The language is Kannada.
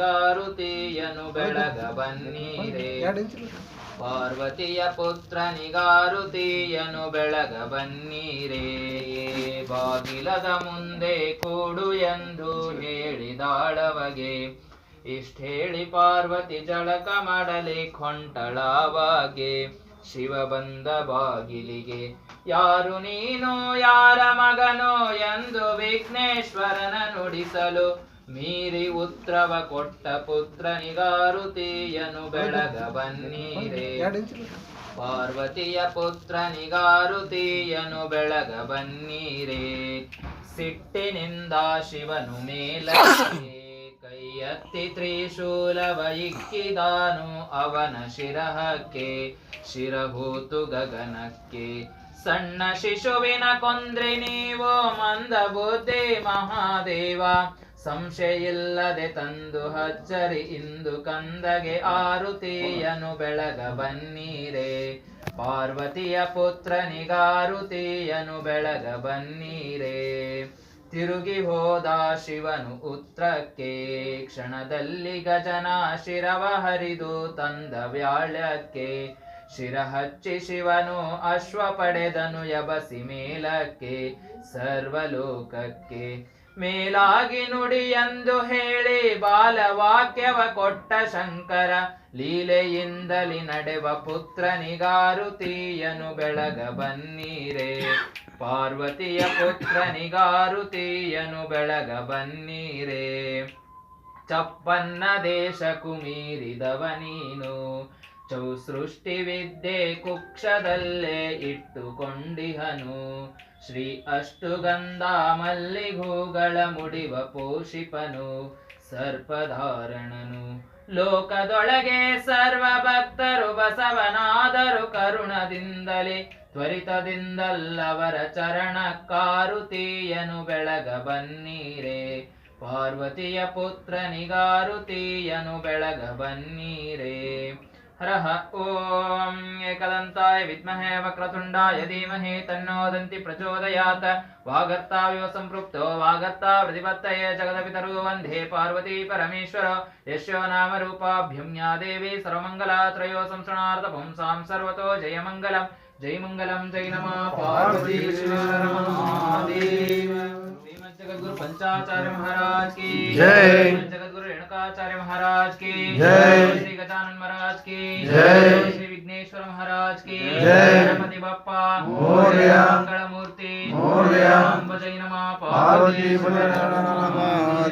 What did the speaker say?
ಪುತ್ರನಿಗಾರುತಿಯನು ಬೆಳಗ ಬನ್ನೀರೆ. ಪಾರ್ವತಿಯ ಪುತ್ರನಿಗಾರುತಿಯನು ಬೆಳಗ ಬನ್ನೀರೆ. ಬಾಗಿಲದ ಮುಂದೆ ಕೂಡು ಎಂದು ಹೇಳಿದಾಳವಗೆ. ಇಷ್ಟೇಳಿ ಪಾರ್ವತಿ ಜಳಕ ಮಾಡಲಿ ಕೊಂಟಳಾವಾಗೆ. ಶಿವ ಬಂದ ಬಾಗಿಲಿಗೆ. ಯಾರು ನೀನು ಯಾರ ಮಗನೋ ಎಂದು ವಿಘ್ನೇಶ್ವರನ ನುಡಿಸಲು ಮೀರಿ ಉತ್ರವ ಕೊಟ್ಟ ಪುತ್ರನಿಗಾರುತಿಯನು ಬೆಳಗ ಬನ್ನೀರೆ. ಪಾರ್ವತಿಯ ಪುತ್ರನಿಗಾರುತಿಯನು ಬೆಳಗ ಬನ್ನೀರೆ. ಸಿಟ್ಟಿನಿಂದ ಶಿವನು ಮೇಲಕ್ಕೆ ಕೈ ಎತ್ತಿ ತ್ರಿಶೂಲವ ಇಕ್ಕಿದಾನು ಅವನ ಶಿರಹಕ್ಕೆ, ಶಿರಭೂತು ಗಗನಕ್ಕೆ. ಸಣ್ಣ ಶಿಶುವಿನ ಕೊಂದ್ರೆ ನೀವು ಮಂದ ಬುದ್ಧಿ ಮಹಾದೇವ. ಸಂಶಯಿಲ್ಲದೆ ತಂದು ಹಚ್ಚರಿ ಇಂದು ಕಂದಗೆ ಆರುತಿಯನು ಬೆಳಗ ಬನ್ನೀರೆ. ಪಾರ್ವತಿಯ ಪುತ್ರನಿಗಾರುತಿಯನು ಬೆಳಗ ಬನ್ನೀರೆ. ತಿರುಗಿ ಹೋದ ಶಿವನು ಉತ್ರಕ್ಕೆ. ಕ್ಷಣದಲ್ಲಿ ಗಜನ ಶಿರವ ಹರಿದು ತಂದ ವ್ಯಾಳ್ಯಕ್ಕೆ. ಶಿರ ಹಚ್ಚಿ ಶಿವನು ಅಶ್ವ ಪಡೆದನು ಯಬಸಿ ಮೇಲಕ್ಕೆ. ಸರ್ವಲೋಕಕ್ಕೆ ಮೇಲಾಗಿ ನುಡಿ ಎಂದು ಹೇಳಿ ಬಾಲವಾಕ್ಯವ ಕೊಟ್ಟ ಶಂಕರ, ಲೀಲೆಯಿಂದಲಿ ನಡೆವ ಪುತ್ರನಿಗಾರುತಿಯನು ಬೆಳಗ ಬನ್ನೀರೆ. ಪಾರ್ವತಿಯ ಪುತ್ರನಿಗಾರುತಿಯನು ಬೆಳಗ ಬನ್ನೀರೆ. ಚಪ್ಪನ್ನ ದೇಶ ಕುಮೀರಿದವ ನೀನು ಸೃಷ್ಟಿ ವಿದ್ಯೆ ಕುಕ್ಷದಲ್ಲೇ ಇಟ್ಟುಕೊಂಡಿಹನು. ಶ್ರೀ ಅಷ್ಟುಗಂಧ ಮಲ್ಲಿಗೂಗಳ ಮುಡಿವ ಪೋಷಿಪನು, ಸರ್ಪಧಾರಣನು. ಲೋಕದೊಳಗೆ ಸರ್ವ ಭಕ್ತರು ಬಸವನಾದರು ಕರುಣದಿಂದಲೇ, ತ್ವರಿತದಿಂದಲ್ಲವರ ಚರಣ ಕಾರುತೀಯನು ಬೆಳಗ ಬನ್ನೀರೆ. ಪಾರ್ವತಿಯ ಪುತ್ರನಿಗಾರುತೀಯನು ಬೆಳಗ ಬನ್ನೀರೆ. हरः ॐ एकदन्ताय विद्महे वक्रतुण्डाय धीमहि तन्नो दन्ति प्रचोदयात्। सम्पृक्तो वागर्ता प्रतिपत्तये जगदपितरो वंदे पार्वती परमेश्वर। यस्यो नाम रूपाभ्युम्या संसृणार्थपुंसां सर्वतो जय नमः पार्वती जगद्गुरु महाराज की जय। जगद्गुरु रेणुकाचार्य महाराज की जय। जय। श्री विघ्नेश्वर महाराज की जय। गणपति बप्पा मोरया। मंगल मूर्ति मोरया। जय नमः पार्वती पुनर्नमः